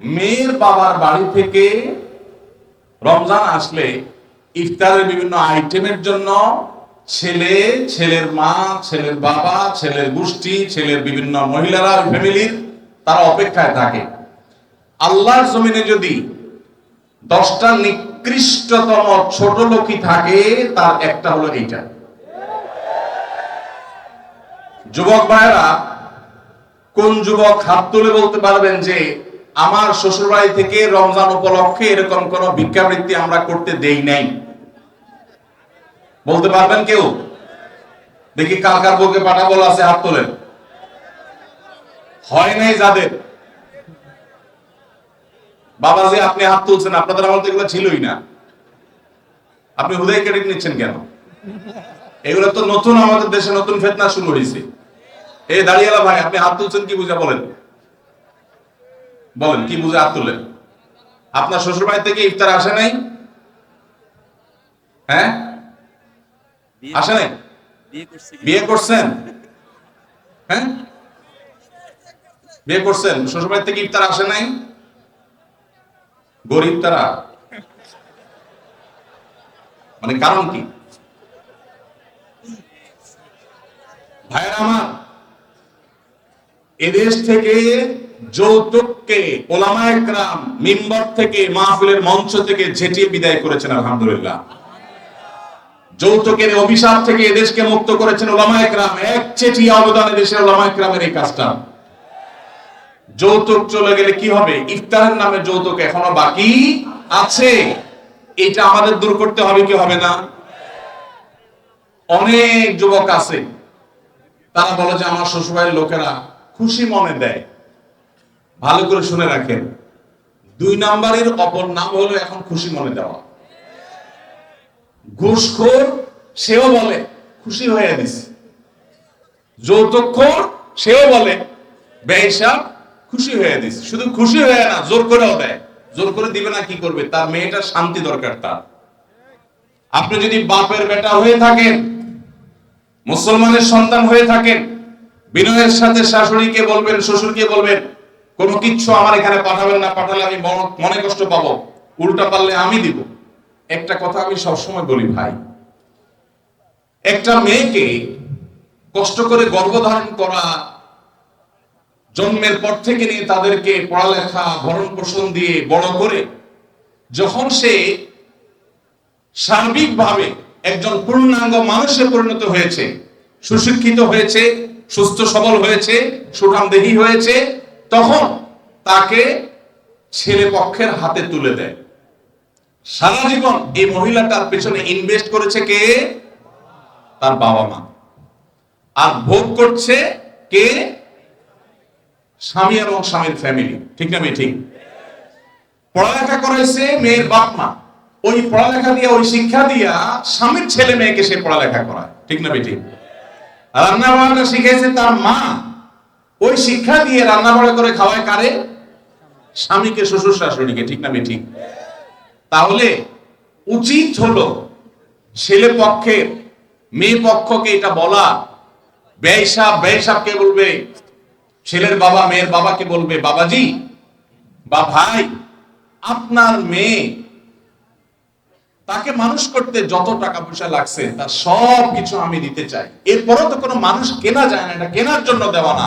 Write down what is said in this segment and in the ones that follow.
মেয়ের বাবার বাড়ি থেকে রমজান আসলে ইফতারের বিভিন্ন আইটেমের জন্য ছেলে, ছেলের মা, ছেলের বাবা, ছেলের গোষ্ঠী, ছেলের বিভিন্ন মহিলারা, ফ্যামিলির তারা অপেক্ষায় থাকে। আল্লাহর জমিনে যদি দশটা নিকৃষ্টতম ছোট লোকই থাকে, তার একটা হলো এইটা। যুবক ভাইরা কোন যুবক হাত তুলে বলতে পারবেন যে আমার শ্বশুরবাড়ি থেকে রমজান উপলক্ষে এরকম কোন ভিক্ষাবৃত্তি আমরা করতে দেই নাই। বলতে পারবেন কেউ? দেখি কার কার বউকে পাঠাবো আছে, হাত তোলেন। হয় নাই যাদের? বাবাজি, আপনি হাত তুলছেন, আপনাদের আমল তো এগুলো ছিলই না। আপনি হুদাই ক্রেডিট নিচ্ছেন কেন? এগুলো তো নতুন, আমাদের দেশে নতুন ফেতনা শুরু হয়েছে এই দাঁড়িয়েলা ভাই, আপনি হাত তুলছেন কি বুঝা বলেন? বলেন কি বুঝে হাত তুললেন? আপনার শ্বশুর বাড়ি থেকে ইফতার আসে নাই? হ্যাঁ? আসে নাই? বিয়ে করছেন? হ্যাঁ? বিয়ে করছেন? শ্বশুর বাড়ি থেকে ইফতার আসে নাই? গরিব তারা? মানে কারণ কি? ভাইয়ের আমার এদেশ থেকে যৌতুককে ওলামায়ে একরাম মিম্বর থেকে মাহফিলের মঞ্চ থেকে ঝেঁটিয়ে বিদায় করেছেন, আলহামদুলিল্লাহ। যৌতুকের অভিশাপ থেকে এদেশকে মুক্ত করেছেন ওলামা একরাম। এক চেটি অবদান দেশের ওলামা একরামের এই কাজটা। যৌতুক চলে গেলে কি হবে? ইফতারের নামে যৌতুক এখনও বাকি আছে। এটা আমাদের দূর করতে হবে কি হবে না? অনেক যুবক আছে, তারা বলে যে আমার শ্বশুরবাড়ির লোকেরা খুশি মনে দেয়। ভালো করে শুনে রাখেন। দুই নাম্বারের অপর নাম হলো এখন খুশি মনে দেওয়া। ঘুষখোর, সেও বলে, খুশি হয়ে দিছে যৌতুকখোর, সেও বলে বেহিসাব খুশি হয়ে দিছে শুধু খুশি হয়ে না, জোর করেও দেয়। জোর করে দিবে না, কি করবে? তার মেয়েটার শান্তি দরকার তার। আপনি যদি বাপের বেটা হয়ে থাকেন, মুসলমানের সন্তান হয়ে থাকেন, বিনয়ের সাথে শাশুড়িকে বলবেন, শ্বশুরকে বলবেন কোনো কিচ্ছু আমার এখানে পাঠাবেন না, পাঠালে আমি মনে কষ্ট পাবো। উল্টা পারলে আমি দিব। একটা কথা আমি সবসময় বলি ভাই, একটা মেয়েকে কষ্ট করে গর্ভধারণ করা, জন্মের পর থেকে নিয়ে তাদেরকে পড়ালেখা ভরণ পোষণ দিয়ে বড় করে, যখন সে সার্বিকভাবে একজন পূর্ণাঙ্গ মানুষে পরিণত হয়েছে, সুশিক্ষিত হয়েছে, সুস্থ সবল হয়েছে, সুঠামদেহী হয়েছে তখন তাকে ছেলে পক্ষের হাতে তুলে দেয়। সারা জীবন এই মহিলাটার পেছনে ইনভেস্ট করেছে কে? তার বাবা মা। আর ভোগ করছে কে? স্বামী এবং স্বামীর ফ্যামিলি ঠিক না মেয়ে, ঠিক? পড়ালেখা করেছে মেয়ের বাপ মা। ওই পড়ালেখা দিয়ে, ওই শিক্ষা দিয়া স্বামীর ছেলে মেয়েকে সে পড়ালেখা করায়। ঠিক না বেটি রান্না বান্না শিখেছে তার মা। ওই শিক্ষা দিয়ে রান্না বাড়া করে খাওয়ায় কারে? স্বামীকে, শ্বশুর শাশুড়িকে, ঠিক না বেটি তাহলে উচিত হলো ছেলে পক্ষের মেয়ে পক্ষকে এটা বলা। ব্যয়সাব ব্যয়সাবকে বলবে? ছেলের বাবা, মেয়ের বাবাকে বলবে? বাবাজি বা ভাই, আপনার মেয়ে, তাকে মানুষ করতে যত টাকা পয়সা লাগছে, তার সব কিছু আমি দিতে চাই। এরপরও তো কোনো মানুষ কেনা যায় না, এটা কেনার জন্য দেওয়া না।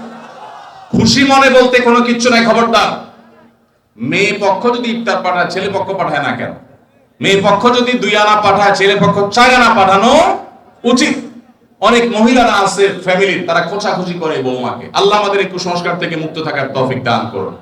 খুশি মনে বলতে কোনো কিচ্ছু নাই, খবরদার। মেয়ে পক্ষ যদি ইফতার পাঠায়, ছেলে পক্ষ পাঠায় না কেন? মেয়ে পক্ষ যদি দুই আনা পাঠায়, ছেলে পক্ষ চার আনা পাঠানো উচিত। অনেক মহিলারা আছে ফ্যামিলির তারা খোঁচাখুচি করে বৌমাকে। আল্লাহ আমাদের একটু সংস্কার থেকে মুক্ত থাকার তৌফিক দান করুন।